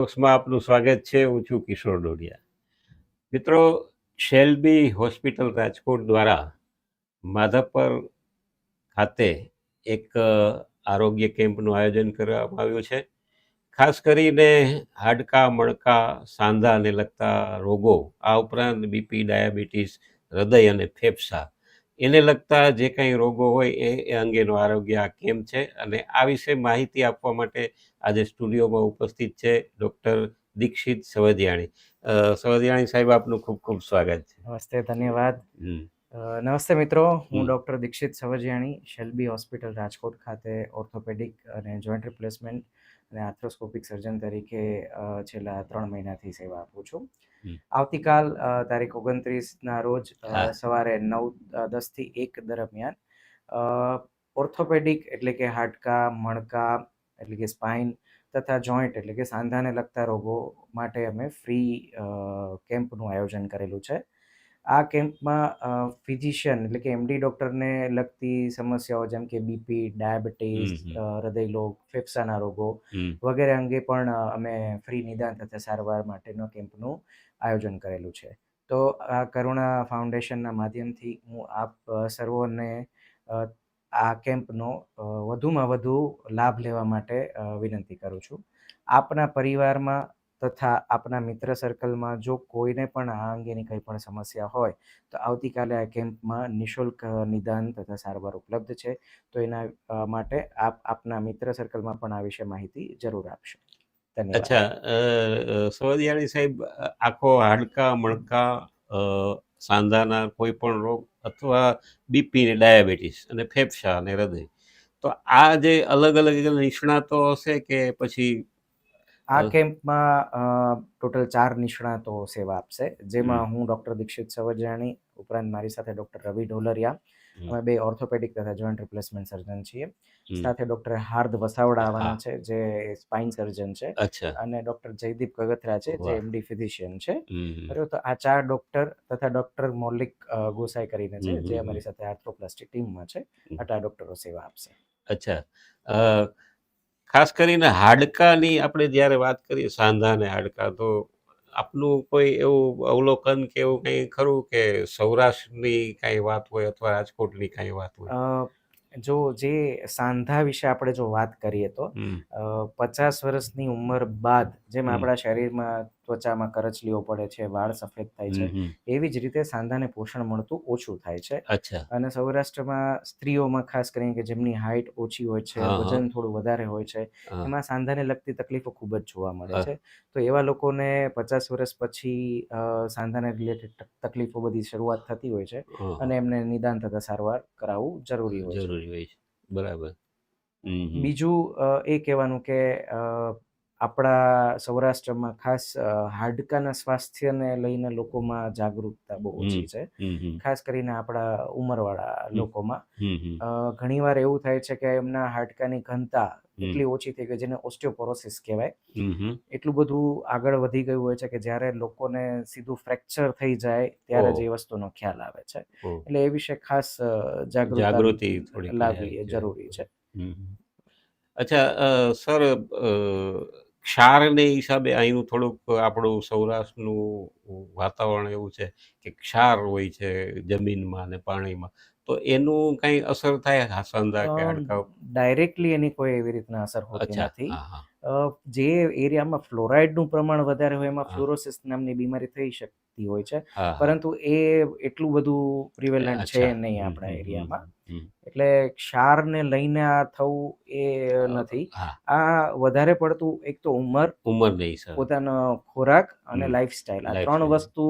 બોક્સમાં આપનું સ્વાગત છે. હું છું કિશોર ડોડિયા. મિત્રો, શેલ્બી હોસ્પિટલ રાજકોટ દ્વારા માધાપર ખાતે એક આરોગ્ય કેમ્પનું આયોજન કરવામાં આવ્યું છે. ખાસ કરીને હાડકા, મણકા, સાંધાને લગતા રોગો, આ ઉપરાંત બીપી, ડાયાબિટીસ, હૃદય અને ફેફસા એને લગતા જે કંઈ રોગો હોય એ એ અંગેનો આરોગ્ય આ કેમ્પ છે? અને આ વિશે માહિતી આપવા માટે આજે સ્ટુડિયોમાં ઉપસ્થિત છે ડૉક્ટર દીક્ષિત સવદિયાણી. સવધિયાણી સવદિયાણી સાહેબ આપનું ખૂબ ખૂબ સ્વાગત છે. નમસ્તે ધન્યવાદ. નમસ્તે મિત્રો હું doctor Dikshit Savjiyani Shelby hospital Rajkot ખાતે ઓર્થોપેડિક અને જોઈન્ટ રિપ્લેસમેન્ટ અને આર્થ્રોસ્કોપિક સર્જન તરીકે છેલ્લા ત્રણ મહિનાથી સેવા આપું છું. આવતીકાલ તારીખ ઓગણત્રીસના રોજ સવારે નવ દસ દસથી એક દરમિયાન ઓર્થોપેડિક એટલે કે હાડકા મણકા એટલે કે સ્પાઇન તથા જોઈન્ટ એટલે કે સાંધાને લગતા રોગો માટે અમે ફ્રી કેમ્પનું આયોજન કરેલું છે. આ કેમ્પમાં ફિઝિશિયન એટલે કે એમડી ડૉક્ટરને લગતી સમસ્યાઓ જેમ કે બીપી ડાયાબિટીસ હમ, હમ. હૃદય રોગ ફેફસાના રોગો વગેરે અંગે પણ અમે ફ્રી નિદાન તથા સારવાર માટેનો કેમ્પનું આયોજન કરેલું છે. તો આ કરુણા ફાઉન્ડેશનના માધ્યમથી હું આપ સર્વોને આ કેમ્પનો વધુમાં વધુ લાભ લેવા માટે વિનંતી કરું છું. આપના પરિવારમાં તથા આપના મિત્ર સર્કલમાં જો કોઈને પણ આ અંગેની કંઈ પણ સમસ્યા હોય તો આવતીકાલે આ કેમ્પમાં નિઃશુલ્ક નિદાન તથા સારવાર ઉપલબ્ધ છે. તો એના માટે આપ આપના મિત્ર સર્કલમાં પણ આ વિશે માહિતી જરૂર આપશો. અચ્છા અ, સાહેબ આખો હાડકા મણકા સાંધાના કોઈ પણ રોગ અથવા બીપી ને ડાયાબિટીસ અને ફેફસા અને હૃદય તો આ જે અલગ અલગ નિષ્ણાતો હશે કે પછી આ કેમ્પમાં ટોટલ ચાર નિષ્ણાતો સેવા આપશે. જેમાં હું ડૉક્ટર દીક્ષિત સવજાણી ઉપરાંત મારી સાથે ડૉક્ટર રવિ ઢોલરિયા અમે બે ઓર્થોપેડિક તથા જોઈન્ટ રિપ્લેસમેન્ટ સર્જન છીએ. સાથે ડૉક્ટર હાર્દ વસાવડા આવવાના છે જે સ્પાઇન સર્જન છે. અને ડૉક્ટર જયદીપ કગથરા છે જે એમડી ફિઝિશિયન છે. બરાબર તો આ ચાર ડૉક્ટર તથા ડોક્ટર મૌલિક ગોસાઈ કરીને છે જે અમારી સાથે આર્થ્રોપ્લાસ્ટિક ટીમમાં છે. આ ડોક્ટરો સેવા આપશે. અચ્છા. ખાસ કરીને હાડકાની આપણે જ્યારે વાત કરીએ સાંધા અને હાડકા તો આપનું કોઈ એવું અવલોકન કે એવું કંઈ ખરું કે સૌરાષ્ટ્રની કાંઈ વાત હોય અથવા રાજકોટની કાંઈ વાત હોય? જો જે સાંધા વિશે આપણે જો વાત કરીએ તો પચાસ વર્ષની ઉંમર બાદ જેમ આપણા શરીરમાં ત્વચામાં કરચલીઓ પડે છે વાળ સફેદ થાય છે. એવી જ રીતે સાંધાને પોષણ મળતું ઓછું થાય છે. અને સૌરાષ્ટ્રમાં સ્ત્રીઓમાં ખાસ કરીને કે જેમની હાઇટ ઓછી હોય છે વજન થોડું વધારે હોય છે એમાં સાંધાને લગતી તકલીફો ખૂબ જ જોવા મળે છે. તો એવા લોકોને પચાસ વર્ષ પછી સાંધાને રિલેટેડ તકલીફો બધી શરૂઆત થતી હોય છે અને એમને નિદાન થતા સારવાર કરાવવું જરૂરી હોય છે. જરૂરી હોય છે. બરાબર. બીજું એ કહેવાનું કે આપણા સૌરાષ્ટ્રમાં ખાસ હાડકાના સ્વાસ્થ્યને લઈને લોકોમાં જાગૃતતા બહુ ઓછી છે. ખાસ કરીને આપણા ઉંમરવાળા. લોકોમાં. ઘણીવાર એવું થાય છે કે એમના હાડકાની ઘનતા એટલી ઓછી થઈ ગઈ જેને ઓસ્ટિયોપોરોસિસ કહેવાય. એટલું બધું આગળ વધી ગયું હોય છે કે જ્યારે લોકોને સીધું ફ્રેક્ચર થઈ જાય ત્યારે જ એ વસ્તુનો ખ્યાલ આવે છે. એટલે એ વિશે ખાસ જાગૃતિ લાવવી જરૂરી છે. અચ્છા સર ક્ષારને હિસાબે અહીંનું થોડુંક આપણું સૌરાષ્ટ્રનું વાતાવરણ એવું છે કે ક્ષાર હોય છે જમીનમાં અને પાણીમાં તો એનું કંઈ અસર થાય હા, સાંધા કે હાડકા? ડાયરેક્ટલી એની કોઈ એવી રીતના અસર હોતી નથી. જે એરિયામાં ફ્લોરાઇડનું પ્રમાણ વધારે હોય એમાં ફ્લોરોસિસ નામની બીમારી થઈ શકતી હોય છે. પરંતુ એ એટલું બધું પ્રિવેલન્ટ છે નહીં આપણા એરિયામાં. એટલે ક્ષારને લઈને આ થવું એ નથી. આ વધારે પડતું એક તો ઉંમર ઉંમરની હિસાબે પોતાનો ખોરાક અને. લાઈફસ્ટાઈલ આ ત્રણ વસ્તુ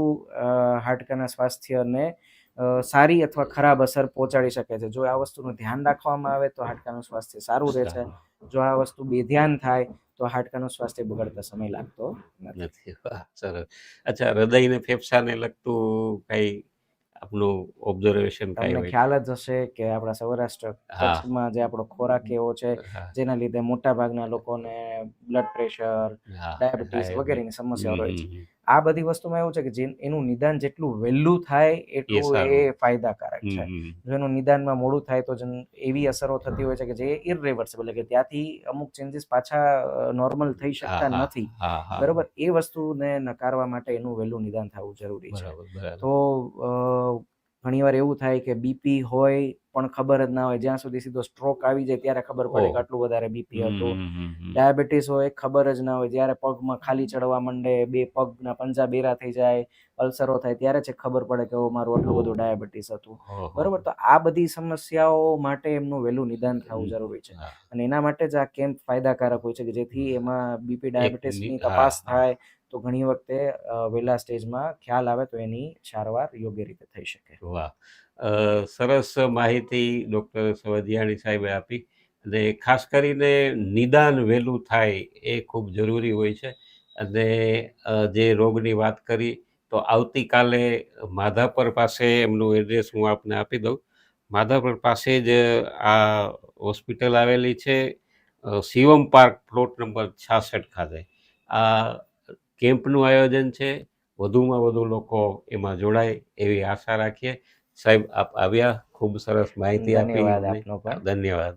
હાડકાના સ્વાસ્થ્યને સારી અથવા ખરાબ અસર પહોંચાડી શકે છે. જો આ વસ્તુનું ધ્યાન રાખવામાં આવે તો હાડકાનું સ્વાસ્થ્ય સારું રહે છે. જો આ વસ્તુ બેધ્યાન થાય તો હાડકાનું સ્વાસ્થ્ય બગડતા સમય લાગતો નથી. સરસ. અચ્છા હૃદયને ફેફસાને લગતું કઈ આપનું ઓબ્ઝર્વેશન કઈ તમને ખ્યાલ જ હશે કે આપણા સૌરાષ્ટ્ર કચ્છમાં જે આપણો ખોરાક એવો છે જેના લીધે મોટા ભાગના લોકોને બ્લડ પ્રેશર ડાયાબિટીસ વગેરેની સમસ્યાઓ રહે છે. આ બધી વસ્તુમાં એવું છે કે જે એનું નિદાન જેટલું વહેલું થાય એટલું એ ફાયદાકારક છે. જો એનું નિદાનમાં મોડું થાય તો એવી અસરો થતી હોય છે કે જે ઇરરિવર્સિબલ એટલે કે ત્યાંથી અમુક ચેન્જીસ પાછા નોર્મલ થઈ શકતા નથી. બરોબર? એ વસ્તુને નકારવા માટે એનું વહેલું નિદાન થવું જરૂરી છે. તો ઘણીવાર એવું થાય કે બીપી હોય પણ ખબર જ ના હોય. જ્યાં સુધી સીધો સ્ટ્રોક આવી જાય ત્યારે ખબર પડે કે આટલું વધારે બીપી હતું. ડાયાબિટીસ હોય ખબર જ ના હોય. જ્યારે પગમાં ખાલી ચડવા માંડે બે પગના પંજા બેરા થઈ જાય અલ્સરો થાય ત્યારે છે ખબર પડે કે મારું આટલું બધું ડાયાબિટીસ હતું. બરોબર? તો આ બધી સમસ્યાઓ માટે એમનું વહેલું નિદાન થવું જરૂરી છે. અને એના માટે જ આ કેમ્પ ફાયદાકારક હોય છે કે જેથી એમાં બીપી ડાયાબિટીસની તપાસ થાય તો ઘણી વખતે વહેલા સ્ટેજમાં ખ્યાલ આવે તો એની સારવાર યોગ્ય રીતે થઈ શકે. વાહ. સરસ માહિતી ડૉક્ટર સવધિયાણી સાહેબે આપી અને ખાસ કરીને નિદાન વહેલું થાય એ ખૂબ જરૂરી હોય છે. અને જે રોગની વાત કરી તો આવતીકાલે માધાપર પાસે એમનું એડ્રેસ હું આપને આપી દઉં. માધાપર પાસે જ આ હોસ્પિટલ આવેલી છે. શિવમ પાર્ક પ્લોટ નંબર છાસઠ ખાતે. આ કેમ્પનું આયોજન છે. વધુમાં વધુ લોકો એમાં જોડાય એવી આશા રાખીએ. સાહેબ આપ આવ્યા. ખૂબ સરસ માહિતી આપી. ધન્યવાદ